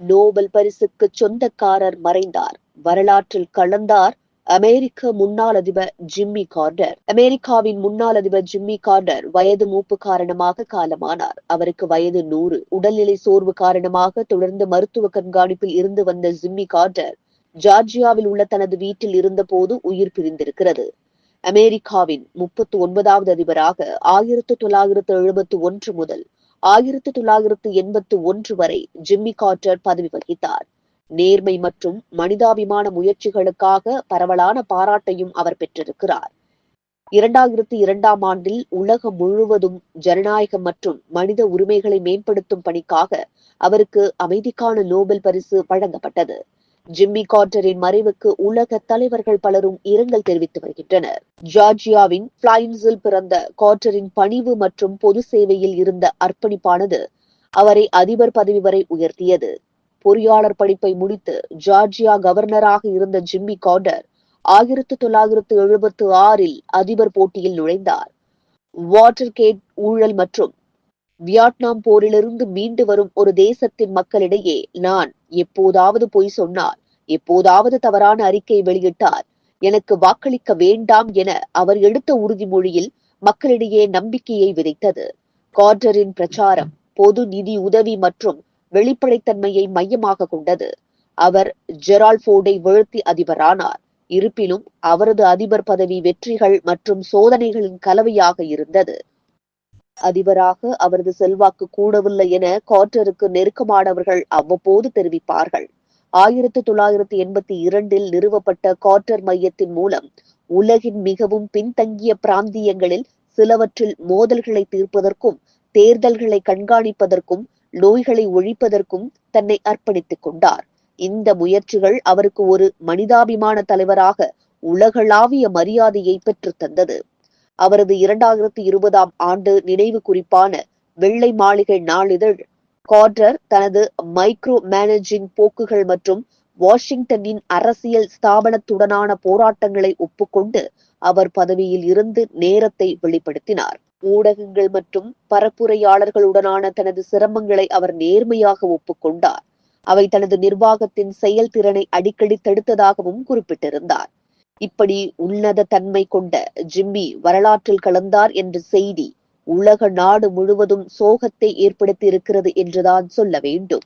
Nobel பரிசுக்கு சொந்தக்காரர் மறைந்தார். வரலாற்றில் கலந்தார் அமெரிக்க முன்னாள் அதிபர் ஜிம்மி கார்டர். அமெரிக்காவின் முன்னாள் அதிபர் ஜிம்மி கார்டர் வயது மூப்பு காரணமாக காலமானார். அவருக்கு வயது நூறு. உடல்நிலை சோர்வு காரணமாக தொடர்ந்து மருத்துவ கண்காணிப்பில் இருந்து வந்த ஜிம்மி கார்டர் ஜார்ஜியாவில் உள்ள தனது வீட்டில் இருந்தபோது உயிர் பிரிந்திருக்கிறது. அமெரிக்காவின் முப்பத்தி ஒன்பதாவது அதிபராக ஆயிரத்து தொள்ளாயிரத்து எழுபத்து ஒன்று முதல் ஆயிரத்து தொள்ளாயிரத்து எண்பத்து ஒன்று வரை ஜிம்மி கார்டர் பதவி வகித்தார். நேர்மை மற்றும் மனிதாபிமான முயற்சிகளுக்காக பரவலான பாராட்டையும் அவர் பெற்றிருக்கிறார். இரண்டாயிரத்தி இரண்டாம் ஆண்டில் உலகம் முழுவதும் ஜனநாயகம் மற்றும் மனித உரிமைகளை மேம்படுத்தும் பணிக்காக அவருக்கு அமைதிக்கான நோபல் பரிசு வழங்கப்பட்டது. ஜிம்மி கார்டரின் மறைவுக்கு உலக தலைவர்கள் பலரும் இரங்கல் தெரிவித்து வருகின்றனர். ஜார்ஜியாவின் பிளைன்ஸில் பிறந்த கார்டரின் பணிவு மற்றும் பொது சேவையில் இருந்த அர்ப்பணிப்பானது அவரை அதிபர் பதவி வரை உயர்த்தியது. பொறியாளர் படிப்பை முடித்து ஜார்ஜியா கவர்னராக இருந்த ஜிம்மி கார்டர் ஆயிரத்து தொள்ளாயிரத்து எழுபத்து ஆறில் அதிபர் போட்டியில் நுழைந்தார். வாட்டர் கேட் ஊழல் மற்றும் வியட்நாம் போரிலிருந்து மீண்டு வரும் ஒரு தேசத்தின் மக்களிடையே நான் எப்போதாவது பொய் சொன்னால் எப்போதாவது தவறான அறிக்கை வெளியிட்டார் எனக்கு வாக்களிக்க வேண்டாம் என அவர் எடுத்த உறுதிமொழியில் மக்களிடையே நம்பிக்கையை விதைத்தது. கார்டரின் பிரச்சாரம் பொது நிதி உதவி மற்றும் வெளிப்படைத்தன்மையை மையமாக கொண்டது. அவர் ஜெரால் போர்டை வீழ்த்தி அதிபரானார். இருப்பினும் அவரது அதிபர் பதவி வெற்றிகள் மற்றும் சோதனைகளின் கலவையாக இருந்தது. அதிபராக அவரது செல்வாக்கு கூடவில்லை என கார்டருக்கு நெருக்கமானவர்கள் அவ்வப்போது தெரிவிப்பார்கள். ஆயிரத்தி தொள்ளாயிரத்தி எண்பத்தி இரண்டில் நிறுவப்பட்ட கார்டர் மையத்தின் மூலம் உலகின் மிகவும் பின்தங்கிய பிராந்தியங்களில் சிலவற்றில் மோதல்களை தீர்ப்பதற்கும் தேர்தல்களை கண்காணிப்பதற்கும் நோய்களை ஒழிப்பதற்கும் தன்னை அர்ப்பணித்துக் கொண்டார். இந்த முயற்சிகள் அவருக்கு ஒரு மனிதாபிமான தலைவராக உலகளாவிய மரியாதையை பெற்றுத் தந்தது. அவரது இரண்டாயிரத்தி இருபதாம் ஆண்டு நினைவு குறிப்பான வெள்ளை மாளிகை நாளிதழ். கார்டர் தனது மைக்ரோ மேனேஜிங் போக்குகள் மற்றும் வாஷிங்டனின் அரசியல் ஸ்தாபனத்துடனான போராட்டங்களை ஒப்புக்கொண்டு அவர் பதவியில் இருந்து நேரத்தை வெளிப்படுத்தினார். ஊடகங்கள் மற்றும் பரப்புரையாளர்களுடனான தனது சிரமங்களை அவர் நேர்மையாக ஒப்புக்கொண்டார். அவை தனது நிர்வாகத்தின் செயல்திறனை அடிக்கடி தடுத்ததாகவும் குறிப்பிட்டிருந்தார். இப்படி உன்னத தன்மை கொண்ட ஜிம்மி வரலாற்றில் கலந்தார் என்ற செய்தி உலக நாடு முழுவதும் சோகத்தை ஏற்படுத்தி இருக்கிறது என்றுதான் சொல்ல வேண்டும்.